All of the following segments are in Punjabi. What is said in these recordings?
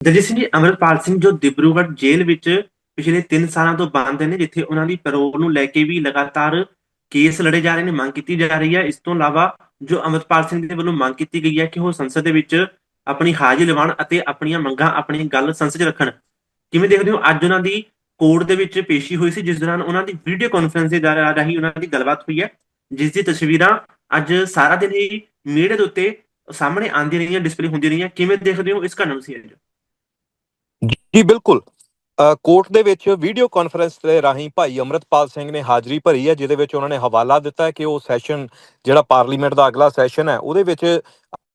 ਦਲਜੀਤ ਸਿੰਘ ਜੀ ਅਮਰਪਾਲ ਸਿੰਘ ਜੋ ਦਿਬਰੂਗੜ੍ਹ ਜੇਲ੍ਹ ਵਿੱਚ ਪਿਛਲੇ 3 ਸਾਲਾਂ ਤੋਂ ਬੰਦ ਨੇ, ਜਿੱਥੇ ਉਹਨਾਂ ਦੀ ਪੈਰੋਲ ਨੂੰ ਲੈ ਕੇ ਵੀ ਲਗਾਤਾਰ ਕੇਸ ਲੜੇ ਜਾ ਰਹੇ ਨੇ, ਮੰਗ ਕੀਤੀ ਜਾ ਰਹੀ ਹੈ। ਇਸ ਤੋਂ ਇਲਾਵਾ ਜੋ ਅਮਰਪਾਲ ਸਿੰਘ ਦੇ ਵੱਲੋਂ ਮੰਗ ਕੀਤੀ ਗਈ ਹੈ ਕਿ ਉਹ ਸੰਸਦ ਦੇ ਵਿੱਚ ਆਪਣੀ ਹਾਜ਼ਰੀ ਲਵਾਉਣ ਅਤੇ ਆਪਣੀਆਂ ਮੰਗਾਂ, ਆਪਣੀ ਗੱਲ ਸੰਸਦ 'ਚ ਰੱਖਣ। ਕਿਵੇਂ ਦੇਖਦੇ ਹੋ? ਅੱਜ ਉਹਨਾਂ ਦੀ ਕੋਰਟ ਦੇ ਵਿੱਚ ਪੇਸ਼ੀ ਹੋਈ ਸੀ, ਜਿਸ ਦੌਰਾਨ ਉਹਨਾਂ ਦੀ ਵੀਡੀਓ ਕਾਨਫਰੰਸ ਦੇ ਦੁਆਰਾ ਉਹਨਾਂ ਦੀ ਗੱਲਬਾਤ ਹੋਈ ਹੈ, ਜਿਸ ਦੀ ਤਸਵੀਰਾਂ ਅੱਜ ਸਾਰਾ ਦਿਨ ਹੀ ਮੀਡੀਆ ਦੇ ਉੱਤੇ ਸਾਹਮਣੇ ਆਉਂਦੀਆਂ ਰਹੀਆਂ ਡਿਸਪਲੇ ਹੁੰਦੀਆਂ ਰਹੀਆਂ। ਕਿਵੇਂ ਦੇਖਦੇ ਹੋ ਇਸ ਘਟਨਾ ਨੂੰ ਸੀ ਅੱਜ? ਜੀ ਬਿਲਕੁਲ। ਕੋਰਟ ਦੇ ਵਿੱਚ ਵੀਡੀਓ ਕਾਨਫਰੰਸ ਦੇ ਰਾਹੀਂ ਭਾਈ ਅਮਰਤਪਾਲ ਸਿੰਘ ਨੇ ਹਾਜ਼ਰੀ ਭਰੀ ਹੈ, ਜਿਹਦੇ ਵਿੱਚ ਉਹਨਾਂ ਨੇ ਹਵਾਲਾ ਦਿੱਤਾ ਹੈ ਕਿ ਉਹ ਸੈਸ਼ਨ ਜਿਹੜਾ ਪਾਰਲੀਮੈਂਟ ਦਾ ਅਗਲਾ ਸੈਸ਼ਨ ਹੈ, ਉਹਦੇ ਵਿੱਚ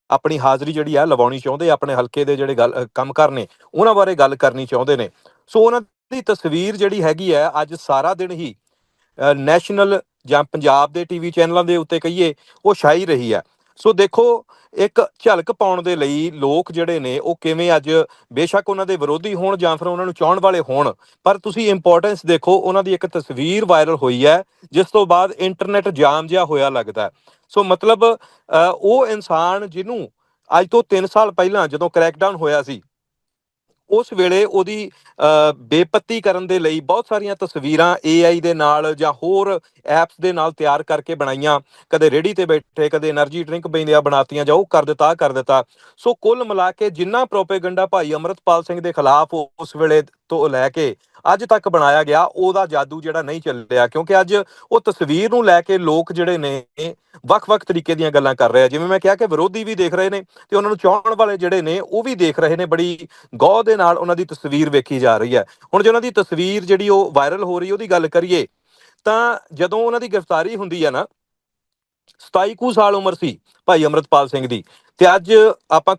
ਆਪਣੀ ਹਾਜ਼ਰੀ ਜਿਹੜੀ ਹੈ ਲਵਾਉਣੀ ਚਾਹੁੰਦੇ ਆਪਣੇ ਹਲਕੇ ਦੇ ਜਿਹੜੇ ਗੱਲ ਕੰਮ ਕੰਮਕਾਰ ਨੇ, ਉਹਨਾਂ ਬਾਰੇ ਗੱਲ ਕਰਨੀ ਚਾਹੁੰਦੇ ਨੇ। ਸੋ ਉਹਨਾਂ ਦੀ ਤਸਵੀਰ ਜਿਹੜੀ ਹੈਗੀ ਹੈ, ਅੱਜ ਸਾਰਾ ਦਿਨ ਹੀ ਨੈਸ਼ਨਲ ਜਾਂ ਪੰਜਾਬ ਦੇ ਟੀਵੀ ਚੈਨਲਾਂ ਦੇ ਉੱਤੇ ਕਹੀਏ, ਉਹ ਛਾਈ ਰਹੀ ਹੈ। ਸੋ ਦੇਖੋ, ਇੱਕ ਝਲਕ ਪਾਉਣ ਦੇ ਲਈ ਲੋਕ ਜਿਹੜੇ ਨੇ, ਉਹ ਕਿਵੇਂ ਅੱਜ ਬੇਸ਼ੱਕ ਉਹਨਾਂ ਦੇ ਵਿਰੋਧੀ ਹੋਣ ਜਾਂ ਫਿਰ ਉਹਨਾਂ ਨੂੰ ਚਾਹਣ ਵਾਲੇ ਹੋਣ, ਪਰ ਤੁਸੀਂ ਇੰਪੋਰਟੈਂਸ ਦੇਖੋ, ਉਹਨਾਂ ਦੀ ਇੱਕ ਤਸਵੀਰ ਵਾਇਰਲ ਹੋਈ ਹੈ, ਜਿਸ ਤੋਂ ਬਾਅਦ ਇੰਟਰਨੈਟ ਜਾਮ ਜਿਹਾ ਹੋਇਆ ਲੱਗਦਾ ਸੋ ਮਤਲਬ ਉਹ ਇਨਸਾਨ ਜਿਹਨੂੰ ਅੱਜ ਤੋਂ 3 ਸਾਲ ਪਹਿਲਾਂ ਜਦੋਂ ਕ੍ਰੈਕਡਾਊਨ ਹੋਇਆ ਸੀ ਉਸ ਵੇਲੇ ਉਹਦੀ ਬੇਪੱਤੀ ਕਰਨ ਦੇ ਲਈ ਬਹੁਤ ਸਾਰੀਆਂ ਤਸਵੀਰਾਂ AI ਦੇ ਨਾਲ ਜਾਂ ਹੋਰ ਐਪਸ ਦੇ ਨਾਲ ਤਿਆਰ ਕਰਕੇ ਬਣਾਈਆਂ। ਕਦੇ ਰੇੜੀ ਤੇ ਬੈਠੇ, ਕਦੇ એનર્ਜੀ ਡਰਿੰਕ ਪੀਂਦਿਆਂ ਬਣਾਤੀਆਂ ਜਾਂ ਉਹ ਕਰ ਦਿੱਤਾ ਕਰ ਦਿੱਤਾ। ਸੋ ਕੁੱਲ ਮਿਲਾ ਕੇ ਜਿੰਨਾ ਪ੍ਰੋਪੇਗੈਂਡਾ ਭਾਈ ਅਮਰਤਪਾਲ ਸਿੰਘ ਦੇ ਖਿਲਾਫ ਉਸ ਵੇਲੇ ਤੋਂ ਲੈ ਕੇ ਅੱਜ ਤੱਕ ਬਣਾਇਆ ਗਿਆ, ਉਹਦਾ ਜਾਦੂ ਜਿਹੜਾ ਨਹੀਂ ਚੱਲਿਆ, ਕਿਉਂਕਿ ਅੱਜ ਉਹ ਤਸਵੀਰ ਨੂੰ ਲੈ ਕੇ ਲੋਕ ਜਿਹੜੇ ਨੇ, ਵੱਖ-ਵੱਖ ਤਰੀਕੇ ਦੀਆਂ ਗੱਲਾਂ ਕਰ ਰਹੇ ਆ। ਜਿਵੇਂ ਮੈਂ ਕਿਹਾ ਕਿ ਵਿਰੋਧੀ ਵੀ ਦੇਖ ਰਹੇ ਨੇ ਤੇ ਉਹਨਾਂ ਨੂੰ ਚਾਹਣ ਵਾਲੇ ਜਿਹੜੇ ਨੇ, ਉਹ ਵੀ ਦੇਖ ਰਹੇ ਨੇ, ਬੜੀ ਗੌਰ ਦੇ ਨਾਲ ਉਹਨਾਂ ਦੀ ਤਸਵੀਰ ਵੇਖੀ ਜਾ ਰਹੀ ਹੈ। ਹੁਣ ਜੇ ਉਹਨਾਂ ਦੀ ਤਸਵੀਰ ਜਿਹੜੀ ਉਹ ਵਾਇਰਲ ਹੋ ਰਹੀ, ਉਹਦੀ ਗੱਲ ਕਰੀਏ, ਤਾਂ ਜਦੋਂ ਉਹਨਾਂ ਦੀ ਗ੍ਰਿਫਤਾਰੀ ਹੁੰਦੀ ਹੈ ਨਾ 27 ਕੁ ਸਾਲ ਉਮਰ ਸੀ ਭਾਈ ਅਮਰਤਪਾਲ ਸਿੰਘ ਦੀ, ਤੇ ਅੱਜ ਆਪਾਂ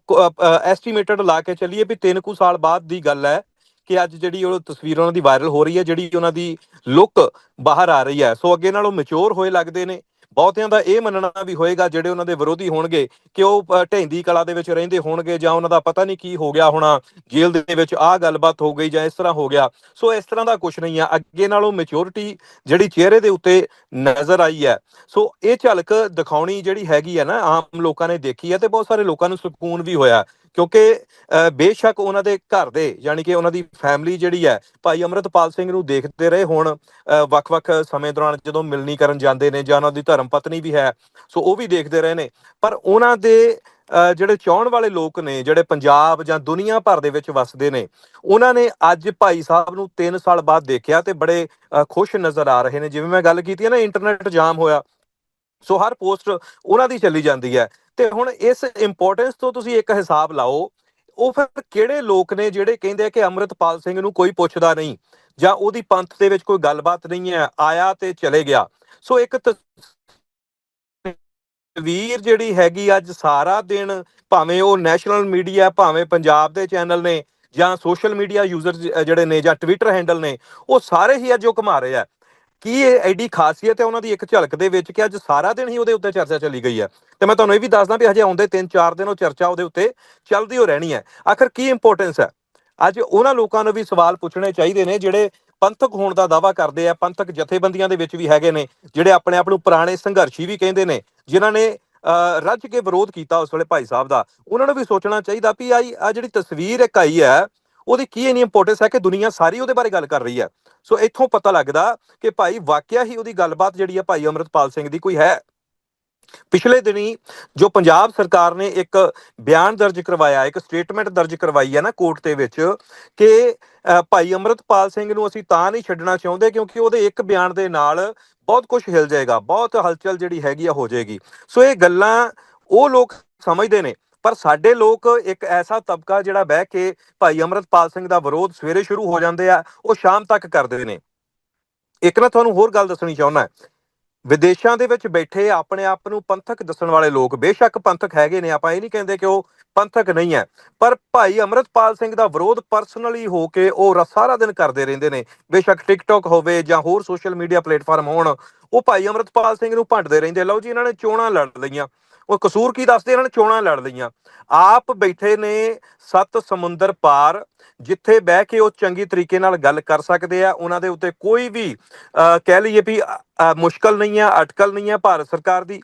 ਐਸਟੀਮੇਟਡ ਲਾ ਕੇ ਚੱਲੀਏ ਵੀ 3 ਕੁ ਸਾਲ ਬਾਅਦ ਦੀ ਗੱਲ ਹੈ ਕਿ ਅੱਜ ਜਿਹੜੀ ਉਹ ਤਸਵੀਰ ਉਹਨਾਂ ਦੀ ਵਾਇਰਲ ਹੋ ਰਹੀ ਹੈ, ਜਿਹੜੀ ਉਹਨਾਂ ਦੀ ਲੁੱਕ ਬਾਹਰ ਆ ਰਹੀ ਹੈ। ਸੋ ਅੱਗੇ ਨਾਲੋਂ ਮੈਚੁਰ ਹੋਏ ਲੱਗਦੇ ਨੇ। ਬਹੁਤਿਆਂ ਦਾ ਇਹ ਮੰਨਣਾ ਵੀ ਹੋਏਗਾ, ਜਿਹੜੇ ਉਹਨਾਂ ਦੇ ਵਿਰੋਧੀ ਹੋਣਗੇ, ਕਿ ਉਹ ਢੈਂਦੀ ਕਲਾ ਦੇ ਵਿੱਚ ਰਹਿੰਦੇ ਹੋਣਗੇ ਜਾਂ ਉਹਨਾਂ ਦਾ ਪਤਾ ਨਹੀਂ ਕੀ ਹੋ ਗਿਆ ਹੋਣਾ, ਜੇਲ੍ਹ ਦੇ ਵਿੱਚ ਆਹ ਗੱਲਬਾਤ ਹੋ ਗਈ ਜਾਂ ਇਸ ਤਰ੍ਹਾਂ ਹੋ ਗਿਆ। ਸੋ ਇਸ ਤਰ੍ਹਾਂ ਦਾ ਕੁਝ ਨਹੀਂ ਆ। ਅੱਗੇ ਨਾਲੋਂ ਮੈਚੁਰਿਟੀ ਜਿਹੜੀ ਚਿਹਰੇ ਦੇ ਉੱਤੇ ਨਜ਼ਰ ਆਈ ਹੈ। ਸੋ ਇਹ ਝਲਕ ਦਿਖਾਉਣੀ ਜਿਹੜੀ ਹੈਗੀ ਹੈ ਨਾ, ਆਮ ਲੋਕਾਂ ਨੇ ਦੇਖੀ ਹੈ ਤੇ ਬਹੁਤ ਸਾਰੇ ਲੋਕਾਂ ਨੂੰ ਸਕੂਨ ਵੀ ਹੋਇਆ। ਕਿਉਂਕਿ ਬੇਸ਼ੱਕ ਉਹਨਾਂ ਦੇ ਘਰ ਦੇ, ਯਾਨੀ ਕਿ ਉਹਨਾਂ ਦੀ ਫੈਮਿਲੀ ਜਿਹੜੀ ਹੈ, ਭਾਈ ਅਮਰਤਪਾਲ ਸਿੰਘ ਨੂੰ ਦੇਖਦੇ ਰਹੇ ਹੁਣ ਵੱਖ-ਵੱਖ ਸਮੇਂ ਦੌਰਾਨ ਜਦੋਂ ਮਿਲਣੀ ਕਰਨ ਜਾਂਦੇ ਨੇ ਜਾਂ ਉਹਨਾਂ ਦੀ ਧਰਮ ਪਤਨੀ ਵੀ ਹੈ, ਸੋ ਉਹ ਵੀ ਦੇਖਦੇ ਰਹੇ ਨੇ। ਪਰ ਉਹਨਾਂ ਦੇ ਜਿਹੜੇ ਚਾਹਣ ਵਾਲੇ ਲੋਕ ਨੇ, ਜਿਹੜੇ ਪੰਜਾਬ ਜਾਂ ਦੁਨੀਆ ਭਰ ਦੇ ਵਿੱਚ ਵੱਸਦੇ ਨੇ, ਉਹਨਾਂ ਨੇ ਅੱਜ ਭਾਈ ਸਾਹਿਬ ਨੂੰ 3 ਸਾਲ ਬਾਅਦ ਦੇਖਿਆ ਤੇ ਬੜੇ ਖੁਸ਼ ਨਜ਼ਰ ਆ ਰਹੇ ਨੇ। ਜਿਵੇਂ ਮੈਂ ਗੱਲ ਕੀਤੀ ਹੈ ਨਾ ਇੰਟਰਨੈਟ ਜਾਮ ਹੋਇਆ ਸੋ ਹਰ ਪੋਸਟ ਉਹਨਾਂ ਦੀ ਚੱਲੀ ਜਾਂਦੀ ਹੈ। ਤੇ ਹੁਣ ਇਸ ਇੰਪੋਰਟੈਂਸ ਤੋਂ ਤੁਸੀਂ ਇੱਕ ਹਿਸਾਬ ਲਾਓ, ਉਹ ਫਿਰ ਕਿਹੜੇ ਲੋਕ ਨੇ ਜਿਹੜੇ ਕਹਿੰਦੇ ਆ ਕਿ ਅੰਮ੍ਰਿਤਪਾਲ ਸਿੰਘ ਨੂੰ ਕੋਈ ਪੁੱਛਦਾ ਨਹੀਂ? ਜਾਂ ਉਹਦੀ ਪੰਥ ਦੇ ਵਿੱਚ ਕੋਈ ਗੱਲਬਾਤ ਨਹੀਂ ਹੈ, ਆਇਆ ਤੇ ਚਲੇ ਗਿਆ। ਸੋ ਇੱਕ ਤਸਵੀਰ ਜਿਹੜੀ ਹੈਗੀ ਅੱਜ ਸਾਰਾ ਦਿਨ, ਭਾਵੇਂ ਉਹ ਨੈਸ਼ਨਲ ਮੀਡੀਆ ਭਾਵੇਂ ਪੰਜਾਬ ਦੇ ਚੈਨਲ ਨੇ ਜਾਂ ਸੋਸ਼ਲ ਮੀਡੀਆ ਯੂਜ਼ਰ ਜਿਹੜੇ ਨੇ ਜਾਂ ਟਵਿੱਟਰ ਹੈਂਡਲ ਨੇ, ਉਹ ਸਾਰੇ ਹੀ ਅੱਜ ਉਹ ਘੁਮਾ ਰਹੇ ਆ। ਕੀ ਇਹ ਐਡੀ ਖਾਸੀਅਤ ਹੈ ਉਹਨਾਂ ਦੀ ਇੱਕ ਝਲਕ ਦੇ ਵਿੱਚ ਕਿ ਅੱਜ ਸਾਰਾ ਦਿਨ ਹੀ ਉਹਦੇ ਉੱਤੇ ਚਰਚਾ ਚੱਲੀ ਗਈ ਹੈ? ਤੇ ਮੈਂ ਤੁਹਾਨੂੰ ਇਹ ਵੀ ਦੱਸਦਾ ਵੀ ਹਜੇ ਆਉਂਦੇ 3-4 ਦਿਨ ਉਹ ਚਰਚਾ ਉਹਦੇ ਉੱਤੇ ਚੱਲਦੀ ਹੋ ਰਹਿਣੀ ਹੈ। ਆਖਰ ਕੀ ਇੰਪੋਰਟੈਂਸ ਹੈ? ਅੱਜ ਉਹਨਾਂ ਲੋਕਾਂ ਨੂੰ ਵੀ ਸਵਾਲ ਪੁੱਛਣੇ ਚਾਹੀਦੇ ਨੇ ਜਿਹੜੇ ਪੰਥਕ ਹੋਣ ਦਾ ਦਾਵਾ ਕਰਦੇ ਆ ਪੰਥਕ ਜਥੇਬੰਦੀਆਂ ਦੇ ਵਿੱਚ ਵੀ ਹੈਗੇ ਨੇ ਜਿਹੜੇ ਆਪਣੇ ਆਪ ਨੂੰ ਪੁਰਾਣੇ ਸੰਘਰਸ਼ੀ ਵੀ ਕਹਿੰਦੇ ਨੇ ਜਿਨ੍ਹਾਂ ਨੇ ਅਹ, ਰੱਜ ਕੇ ਵਿਰੋਧ ਕੀਤਾ ਉਸ ਵੇਲੇ ਭਾਈ ਸਾਹਿਬ ਦਾ। ਉਹਨਾਂ ਨੂੰ ਵੀ ਸੋਚਣਾ ਚਾਹੀਦਾ ਵੀ ਆਈ ਆ ਜਿਹੜੀ ਤਸਵੀਰ ਇੱਕ ਆਈ ਹੈ ਉਹਦੀ ਕੀ ਇਨੀ ਇੰਪੋਰਟੈਂਸ ਹੈ ਕਿ ਦੁਨੀਆ ਸਾਰੀ ਉਹਦੇ ਬਾਰੇ ਗੱਲ ਕਰ ਰਹੀ ਹੈ? ਸੋ ਇੱਥੋਂ ਪਤਾ ਲੱਗਦਾ ਕਿ ਭਾਈ ਵਾਕਿਆ ਹੀ ਉਹਦੀ ਗੱਲਬਾਤ ਜਿਹੜੀ ਹੈ ਭਾਈ ਅਮਰਤਪਾਲ ਸਿੰਘ ਦੀ ਕੋਈ ਹੈ? ਪਿਛਲੇ ਦਿਨੀ ਜੋ ਪੰਜਾਬ ਸਰਕਾਰ ਨੇ ਇੱਕ ਬਿਆਨ ਦਰਜ ਕਰਵਾਇਆ, ਇੱਕ ਸਟੇਟਮੈਂਟ ਦਰਜ ਕਰਵਾਈ ਹੈ ਨਾ ਕੋਰਟ ਦੇ ਵਿੱਚ ਕਿ ਭਾਈ ਅਮਰਤਪਾਲ ਸਿੰਘ ਨੂੰ ਅਸੀਂ ਤਾਂ ਨਹੀਂ ਛੱਡਣਾ ਚਾਹੁੰਦੇ ਕਿਉਂਕਿ ਉਹਦੇ ਇੱਕ ਬਿਆਨ ਦੇ ਨਾਲ ਬਹੁਤ ਕੁਝ ਹਿਲ ਜਾਏਗਾ, ਬਹੁਤ ਹਲਚਲ ਜਿਹੜੀ ਹੈਗੀ ਆ ਹੋ ਜਾਏਗੀ। ਸੋ ਇਹ ਗੱਲਾਂ ਉਹ ਲੋਕ ਸਮਝਦੇ ਨੇ ਪਰ ਸਾਡੇ ਲੋਕ ਇੱਕ ਐਸਾ ਤਬਕਾ ਜਿਹੜਾ ਬਹਿ ਕੇ ਭਾਈ ਅਮਰਤਪਾਲ ਸਿੰਘ ਦਾ ਵਿਰੋਧ ਸਵੇਰੇ ਸ਼ੁਰੂ ਹੋ ਜਾਂਦੇ ਆ, ਉਹ ਸ਼ਾਮ ਤੱਕ ਕਰਦੇ ਨੇ। ਇੱਕ ਨਾ ਤੁਹਾਨੂੰ ਹੋਰ ਗੱਲ ਦੱਸਣੀ ਚਾਹੁੰਦਾ ਵਿਦੇਸ਼ਾਂ ਦੇ ਵਿੱਚ ਬੈਠੇ ਆਪਣੇ ਆਪ ਨੂੰ ਪੰਥਕ ਦੱਸਣ ਵਾਲੇ ਲੋਕ ਬੇਸ਼ੱਕ ਪੰਥਕ ਹੈਗੇ ਨੇ, ਆਪਾਂ ਇਹ ਨਹੀਂ ਕਹਿੰਦੇ ਕਿ ਉਹ ਪੰਥਕ ਨਹੀਂ ਹੈ। ਪਰ ਭਾਈ ਅਮਰਤਪਾਲ ਸਿੰਘ ਦਾ ਵਿਰੋਧ ਪਰਸਨਲੀ ਹੋ ਕੇ ਉਹ ਰ- ਸਾਰਾ ਦਿਨ ਕਰਦੇ ਰਹਿੰਦੇ ਨੇ। ਬੇਸ਼ੱਕ ਟਿਕਟੌਕ ਹੋਵੇ ਜਾਂ ਹੋਰ ਸੋਸ਼ਲ ਮੀਡੀਆ ਪਲੇਟਫਾਰਮ ਹੋਣ, ਉਹ ਭਾਈ ਅਮਰਤਪਾਲ ਸਿੰਘ ਨੂੰ ਭੰਡਦੇ ਰਹਿੰਦੇ ਲਓ ਜੀ, ਇਹਨਾਂ ਨੇ ਚੋਣਾਂ ਲੜ ਲਈਆਂ। ਉਹ ਕਸੂਰ ਕੀ ਦੱਸਦੇ? ਇਹਨਾਂ ਨੇ ਚੋਣਾਂ ਲੜ ਲਈਆਂ। ਆਪ ਬੈਠੇ ਨੇ ਸੱਤ ਸਮੁੰਦਰ ਪਾਰ, ਜਿੱਥੇ ਬਹਿ ਕੇ ਉਹ ਚੰਗੀ ਤਰੀਕੇ ਨਾਲ ਗੱਲ ਕਰ ਸਕਦੇ ਆ। ਉਹਨਾਂ ਦੇ ਉੱਤੇ ਕੋਈ ਵੀ ਕਹਿ ਲਈਏ ਵੀ ਮੁਸ਼ਕਲ ਨਹੀਂ ਆ, ਅਟਕਲ ਨਹੀਂ ਆ ਭਾਰਤ ਸਰਕਾਰ ਦੀ।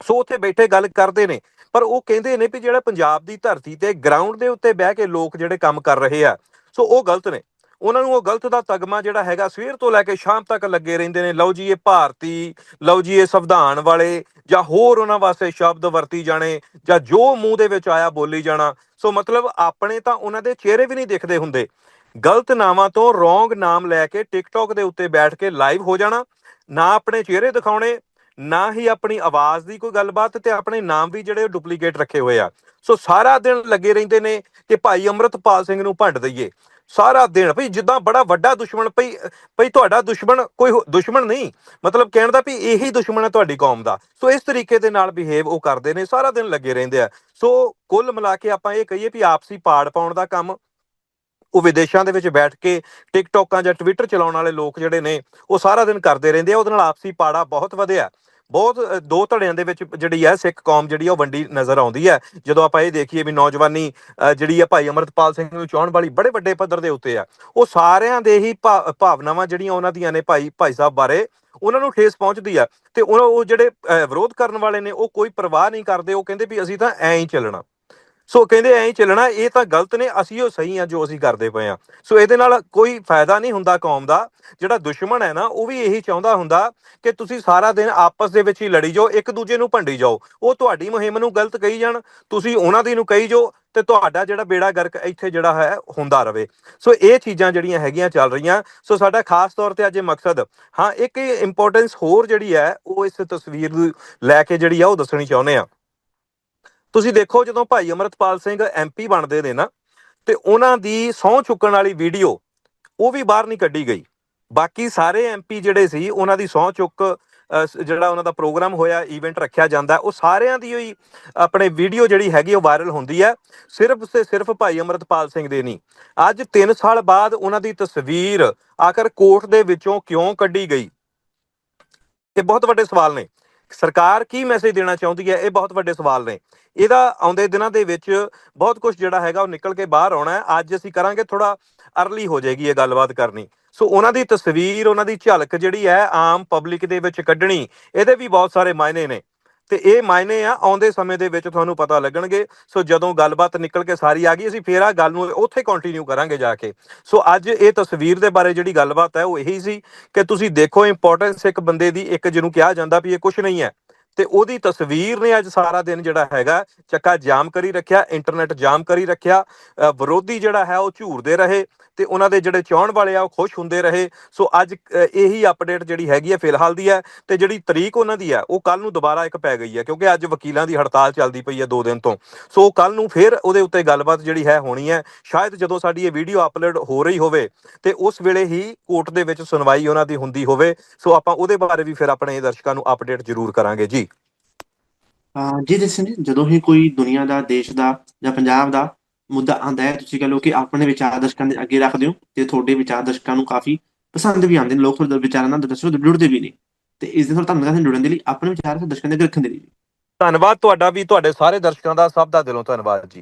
ਸੋ ਉੱਥੇ ਬੈਠੇ ਗੱਲ ਕਰਦੇ ਨੇ। ਪਰ ਉਹ ਕਹਿੰਦੇ ਨੇ ਵੀ ਜਿਹੜਾ ਪੰਜਾਬ ਦੀ ਧਰਤੀ ਤੇ ਗਰਾਊਂਡ ਦੇ ਉੱਤੇ ਬਹਿ ਕੇ ਲੋਕ ਜਿਹੜੇ ਕੰਮ ਕਰ ਰਹੇ ਆ, ਸੋ ਉਹ ਗਲਤ ਨੇ। ਉਹਨਾਂ ਨੂੰ ਉਹ ਗਲਤ ਦਾ ਤਗਮਾ ਜਿਹੜਾ ਹੈਗਾ ਸਵੇਰ ਤੋਂ ਲੈ ਕੇ ਸ਼ਾਮ ਤੱਕ ਲੱਗੇ ਰਹਿੰਦੇ ਨੇ। ਲਓ ਜੀ ਇਹ ਭਾਰਤੀ, ਲਓ ਜੀ ਇਹ ਸੰਵਿਧਾਨ ਵਾਲੇ ਜਾਂ ਹੋਰ ਉਹਨਾਂ ਵਾਸਤੇ ਸ਼ਬਦ ਵਰਤੀ ਜਾਣੇ ਜਾਂ ਜੋ ਮੂੰਹ ਦੇ ਵਿੱਚ ਆਇਆ ਬੋਲੀ ਜਾਣਾ। ਸੋ ਮਤਲਬ ਆਪਣੇ ਤਾਂ ਉਹਨਾਂ ਦੇ ਚਿਹਰੇ ਵੀ ਨਹੀਂ ਦਿਖਦੇ ਹੁੰਦੇ। ਗਲਤ ਨਾਵਾਂ ਤੋਂ ਰੋਂਗ ਨਾਮ ਲੈ ਕੇ ਟਿਕਟੌਕ ਦੇ ਉੱਤੇ ਬੈਠ ਕੇ ਲਾਈਵ ਹੋ ਜਾਣਾ, ਨਾ ਆਪਣੇ ਚਿਹਰੇ ਦਿਖਾਉਣੇ, ਨਾ ਹੀ ਆਪਣੀ ਆਵਾਜ਼ ਦੀ ਕੋਈ ਗੱਲਬਾਤ ਤੇ ਆਪਣੇ ਨਾਮ ਵੀ ਜਿਹੜੇ ਡੁਪਲੀਕੇਟ ਰੱਖੇ ਹੋਏ ਆ। ਸੋ ਸਾਰਾ ਦਿਨ ਲੱਗੇ ਰਹਿੰਦੇ ਨੇ ਕਿ ਭਾਈ ਅੰਮ੍ਰਿਤਪਾਲ ਸਿੰਘ ਨੂੰ ਭੰਡ ਦਈਏ। ਸਾਰਾ ਦਿਨ। ਭਈ ਜਿੱਦਾਂ ਬੜਾ ਵੱਡਾ ਦੁਸ਼ਮਣ, ਭਈ ਭਈ ਤੁਹਾਡਾ ਦੁਸ਼ਮਣ ਕੋਈ ਦੁਸ਼ਮਣ ਨਹੀਂ। ਮਤਲਬ ਕਹਿਣ ਦਾ ਵੀ ਇਹੀ ਦੁਸ਼ਮਣ ਹੈ ਤੁਹਾਡੀ ਕੌਮ ਦਾ। ਸੋ ਇਸ ਤਰੀਕੇ ਦੇ ਨਾਲ ਬਿਹੇਵ ਉਹ ਕਰਦੇ ਨੇ, ਸਾਰਾ ਦਿਨ ਲੱਗੇ ਰਹਿੰਦੇ ਆ। ਸੋ ਕੁੱਲ ਮਿਲਾ ਕੇ ਆਪਾਂ ਇਹ ਕਹੀਏ ਵੀ ਆਪਸੀ ਪਾੜ ਪਾਉਣ ਦਾ ਕੰਮ, ਉਹ ਵਿਦੇਸ਼ਾਂ ਦੇ ਵਿੱਚ ਬੈਠ ਕੇ ਟਿਕਟੋਕਾਂ ਜਾਂ ਟਵਿੱਟਰ ਚਲਾਉਣ ਵਾਲੇ ਲੋਕ ਜਿਹੜੇ ਨੇ, ਉਹ ਸਾਰਾ ਦਿਨ ਕਰਦੇ ਰਹਿੰਦੇ ਆ, ਉਹਦੇ ਨਾਲ ਆਪਸੀ ਪਾੜਾ ਬਹੁਤ ਵਧਿਆ। ਬਹੁਤ ਦੋ ਧੜਿਆਂ ਦੇ ਵਿੱਚ ਜਿਹੜੀ ਹੈ ਸਿੱਖ ਕੌਮ ਜਿਹੜੀ ਆ ਉਹ ਵੰਡੀ ਨਜ਼ਰ ਆਉਂਦੀ ਹੈ। ਜਦੋਂ ਆਪਾਂ ਇਹ ਦੇਖੀਏ ਵੀ ਨੌਜਵਾਨੀ ਜਿਹੜੀ ਹੈ ਭਾਈ ਅਮਰਤਪਾਲ ਸਿੰਘ ਨੂੰ ਚਾਹਣ ਵਾਲੀ ਬੜੇ ਵੱਡੇ ਪੱਧਰ ਦੇ ਉੱਤੇ ਆ, ਉਹ ਸਾਰਿਆਂ ਦੇ ਹੀ ਭਾ- ਭਾਵਨਾਵਾਂ ਜਿਹੜੀਆਂ ਉਹਨਾਂ ਦੀਆਂ ਨੇ ਭਾਈ ਭਾਈ ਸਾਹਿਬ ਬਾਰੇ, ਉਹਨਾਂ ਨੂੰ ਠੇਸ ਪਹੁੰਚਦੀ ਆ। ਤੇ ਉਹ ਉਹ ਜਿਹੜੇ ਵਿਰੋਧ ਕਰਨ ਵਾਲੇ ਨੇ, ਉਹ ਕੋਈ ਪਰਵਾਹ ਨਹੀਂ ਕਰਦੇ, ਉਹ ਕਹਿੰਦੇ ਵੀ ਅਸੀਂ ਤਾਂ ਐਂ ਹੀ ਚੱਲਣਾ। ਸੋ ਕਹਿੰਦੇ ਐਂ ਹੀ ਚੱਲਣਾ, ਇਹ ਤਾਂ ਗਲਤ ਨੇ, ਅਸੀਂ ਉਹ ਸਹੀ ਆ ਜੋ ਅਸੀਂ ਕਰਦੇ ਪਏ ਆ। ਸੋ ਇਹਦੇ ਨਾਲ ਕੋਈ ਫਾਇਦਾ ਨਹੀਂ ਹੁੰਦਾ ਕੌਮ ਦਾ, ਜਿਹੜਾ ਦੁਸ਼ਮਣ ਹੈ ਨਾ, ਉਹ ਵੀ ਇਹੀ ਚਾਹੁੰਦਾ ਹੁੰਦਾ ਕਿ ਤੁਸੀਂ ਸਾਰਾ ਦਿਨ ਆਪਸ ਦੇ ਵਿੱਚ ਹੀ ਲੜੀ ਜਾਓ, ਇੱਕ ਦੂਜੇ ਨੂੰ ਭੰਡੀ ਜਾਓ। ਉਹ ਤੁਹਾਡੀ ਮੁਹਿੰਮ ਨੂੰ ਗਲਤ ਕਹੀ ਜਾਣ, ਤੁਸੀਂ ਉਹਨਾਂ ਦੀ ਨੂੰ ਕਹੀ ਜਾਓ ਤੇ ਤੁਹਾਡਾ ਜਿਹੜਾ ਬੇੜਾ ਗਰਕ ਇੱਥੇ ਜਿਹੜਾ ਹੈ, ਹੁੰਦਾ ਰਵੇ। ਸੋ ਇਹ ਚੀਜ਼ਾਂ ਜਿਹੜੀਆਂ ਹੈਗੀਆਂ ਚੱਲ ਰਹੀਆਂ। ਸੋ ਸਾਡਾ ਖਾਸ ਤੌਰ ਤੇ ਅੱਜ ਇਹ ਮਕਸਦ, ਹਾਂ, ਇੱਕ ਇੰਪੋਰਟੈਂਸ ਹੋਰ ਜਿਹੜੀ ਹੈ, ਉਹ ਇਸ ਤਸਵੀਰ ਨੂੰ ਲੈ ਕੇ ਜਿਹੜੀ ਆ, ਉਹ ਦੱਸਣੀ ਚਾਹੁੰਦੇ ਆ। ਤੁਸੀਂ ਦੇਖੋ ਜਦੋਂ ਭਾਈ ਅਮਰਤਪਾਲ ਸਿੰਘ ਐਮਪੀ ਬਣਦੇ ਨੇ ਨਾ, ਤੇ ਉਹਨਾਂ ਦੀ ਸਹੁੰ ਚੁੱਕਣ ਵਾਲੀ ਵੀਡੀਓ ਉਹ ਵੀ ਬਾਹਰ ਨਹੀਂ ਕੱਢੀ ਗਈ। ਬਾਕੀ ਸਾਰੇ ਐਮਪੀ ਜਿਹੜੇ ਸੀ, ਉਹਨਾਂ ਦੀ ਸਹੁੰ ਚੁੱਕ ਜਿਹੜਾ ਉਹਨਾਂ ਦਾ ਪ੍ਰੋਗਰਾਮ ਹੋਇਆ ਇਵੈਂਟ ਰੱਖਿਆ ਜਾਂਦਾ, ਉਹ ਸਾਰਿਆਂ ਦੀ ਹੋਈ ਆਪਣੇ ਵੀਡੀਓ ਜਿਹੜੀ ਹੈਗੀ ਉਹ ਵਾਇਰਲ ਹੁੰਦੀ ਹੈ। ਸਿਰਫ ਤੇ ਸਿਰਫ ਭਾਈ ਅਮਰਤਪਾਲ ਸਿੰਘ ਦੇ ਨਹੀਂ। ਅੱਜ 3 ਸਾਲ ਬਾਅਦ ਉਹਨਾਂ ਦੀ ਤਸਵੀਰ ਆਖਰ ਕੋਰਟ ਦੇ ਵਿੱਚੋਂ ਕਿਉਂ ਕੱਢੀ ਗਈ? ਇਹ ਬਹੁਤ ਵੱਡੇ ਸਵਾਲ ਨੇ। ਸਰਕਾਰ ਕੀ ਮੈਸੇਜ ਦੇਣਾ ਚਾਹੁੰਦੀ ਹੈ? ਇਹ ਬਹੁਤ ਵੱਡੇ ਸਵਾਲ ਨੇ। ਇਹਦਾ ਆਉਂਦੇ ਦਿਨਾਂ ਦੇ ਵਿੱਚ ਬਹੁਤ ਕੁਝ ਜਿਹੜਾ ਹੈਗਾ ਉਹ ਨਿਕਲ ਕੇ ਬਾਹਰ ਆਉਣਾ ਹੈ। ਅੱਜ ਅਸੀਂ ਕਰਾਂਗੇ ਥੋੜਾ ਅਰਲੀ ਹੋ ਜਾਏਗੀ ਇਹ ਗੱਲਬਾਤ ਕਰਨੀ। ਸੋ ਉਹਨਾਂ ਦੀ ਤਸਵੀਰ, ਉਹਨਾਂ ਦੀ ਝਲਕ ਜਿਹੜੀ ਹੈ ਆਮ ਪਬਲਿਕ ਦੇ ਵਿੱਚ ਕੱਢਣੀ, ਇਹਦੇ ਵੀ ਬਹੁਤ ਸਾਰੇ ਮਾਇਨੇ ਨੇ। ਤੇ ਇਹ ਮਾਇਨੇ ਆ, ਆਉਂਦੇ ਸਮੇਂ ਦੇ ਵਿੱਚ ਤੁਹਾਨੂੰ ਪਤਾ ਲੱਗਣਗੇ। ਸੋ ਜਦੋਂ ਗੱਲਬਾਤ ਨਿਕਲ ਕੇ ਸਾਰੀ ਆ ਗਈ, ਅਸੀਂ ਫੇਰ ਆ ਗੱਲ ਨੂੰ ਉੱਥੇ ਕੰਟੀਨਿਊ ਕਰਾਂਗੇ ਜਾ ਕੇ। ਸੋ ਅੱਜ ਇਹ ਤਸਵੀਰ ਦੇ ਬਾਰੇ ਜਿਹੜੀ ਗੱਲਬਾਤ ਹੈ, ਉਹ ਇਹੀ ਸੀ ਕਿ ਤੁਸੀਂ ਦੇਖੋ ਇੰਪੋਰਟੈਂਸ ਇੱਕ ਬੰਦੇ ਦੀ, ਇੱਕ ਜਿਹਨੂੰ ਕਿਹਾ ਜਾਂਦਾ ਵੀ ਇਹ ਕੁਝ ਨਹੀਂ ਹੈ। ਤੇ ਉਹਦੀ ਤਸਵੀਰ ਨੇ ਅੱਜ ਸਾਰਾ ਦਿਨ ਜਿਹੜਾ ਹੈਗਾ ਚੱਕਾ ਜਾਮ ਕਰੀ ਰੱਖਿਆ ਇੰਟਰਨੈਟ ਜਾਮ ਕਰੀ ਰੱਖਿਆ ਵਿਰੋਧੀ ਜਿਹੜਾ ਹੈ ਉਹ ਝੂਰਦੇ ਰਹੇ ਤੇ ਉਹਨਾਂ ਦੇ ਜਿਹੜੇ ਚਾਹਣ ਵਾਲੇ ਆ ਉਹ ਖੁਸ਼ ਹੁੰਦੇ ਰਹੇ। ਸੋ ਅੱਜ ਇਹੀ ਅਪਡੇਟ ਜਿਹੜੀ ਹੈਗੀ ਹੈ ਫਿਲਹਾਲ ਦੀ ਹੈ ਤੇ ਜਿਹੜੀ ਤਰੀਕ ਉਹਨਾਂ ਦੀ ਹੈ ਉਹ ਕੱਲ ਨੂੰ ਦੁਬਾਰਾ ਇੱਕ ਪੈ ਗਈ ਹੈ ਕਿਉਂਕਿ ਅੱਜ ਵਕੀਲਾਂ ਦੀ ਹੜਤਾਲ ਚੱਲਦੀ ਪਈ ਹੈ 2 ਦਿਨ ਤੋਂ। ਸੋ ਕੱਲ ਨੂੰ ਫਿਰ ਉਹਦੇ ਉੱਤੇ ਗੱਲਬਾਤ ਜਿਹੜੀ ਹੈ ਹੋਣੀ ਹੈ। ਸ਼ਾਇਦ ਜਦੋਂ ਸਾਡੀ ਇਹ ਵੀਡੀਓ ਅਪਲੋਡ ਹੋ ਰਹੀ ਹੋਵੇ ਤੇ ਉਸ ਵੇਲੇ ਹੀ ਕੋਰਟ ਦੇ ਵਿੱਚ ਸੁਣਵਾਈ ਉਹਨਾਂ ਦੀ ਹੁੰਦੀ ਹੋਵੇ। ਸੋ ਆਪਾਂ ਉਹਦੇ ਬਾਰੇ ਵੀ ਫਿਰ ਆਪਣੇ ਦਰਸ਼ਕਾਂ ਨੂੰ ਅਪਡੇਟ ਜ਼ਰੂਰ ਕਰਾਂਗੇ ਜੀ। ਅਹ ਜੀ ਜਸਨ ਜੀ ਜਦੋਂ ਹੀ ਕੋਈ ਦੁਨੀਆ ਦਾ, ਦੇਸ਼ ਦਾ ਜਾਂ ਪੰਜਾਬ ਦਾ ਮੁੱਦਾ ਆਂਦਾ ਹੈ, ਤੁਸੀਂ ਕਹਿ ਲਓ ਕਿ ਆਪਣੇ ਵਿਚਾਰ ਦਰਸ਼ਕਾਂ ਦੇ ਅੱਗੇ ਰੱਖਦੇ ਹੋ ਤੇ ਤੁਹਾਡੇ ਵਿਚਾਰ ਦਰਸ਼ਕਾਂ ਨੂੰ ਕਾਫੀ ਪਸੰਦ ਵੀ ਆਉਂਦੇ ਨੇ, ਲੋਕ ਤੁਹਾਡੇ ਵਿਚਾਰਾਂ ਨਾਲ ਦਰਸ਼ਕਾਂ ਜੁੜਦੇ ਵੀ ਨੇ। ਤੇ ਇਸ ਦੇ ਨਾਲ ਧੰਨਵਾਦ ਜੁੜਨ ਦੇ ਲਈ ਆਪਣੇ ਵਿਚਾਰ ਦਰਸ਼ਕਾਂ ਦੇ ਅੱਗੇ ਰੱਖਣ ਦੇ ਲਈ ਧੰਨਵਾਦ ਤੁਹਾਡਾ ਵੀ, ਤੁਹਾਡੇ ਸਾਰੇ ਦਰਸ਼ਕਾਂ ਦਾ, ਸਭ ਦਾ ਦਿਲੋਂ ਧੰਨਵਾਦ ਜੀ।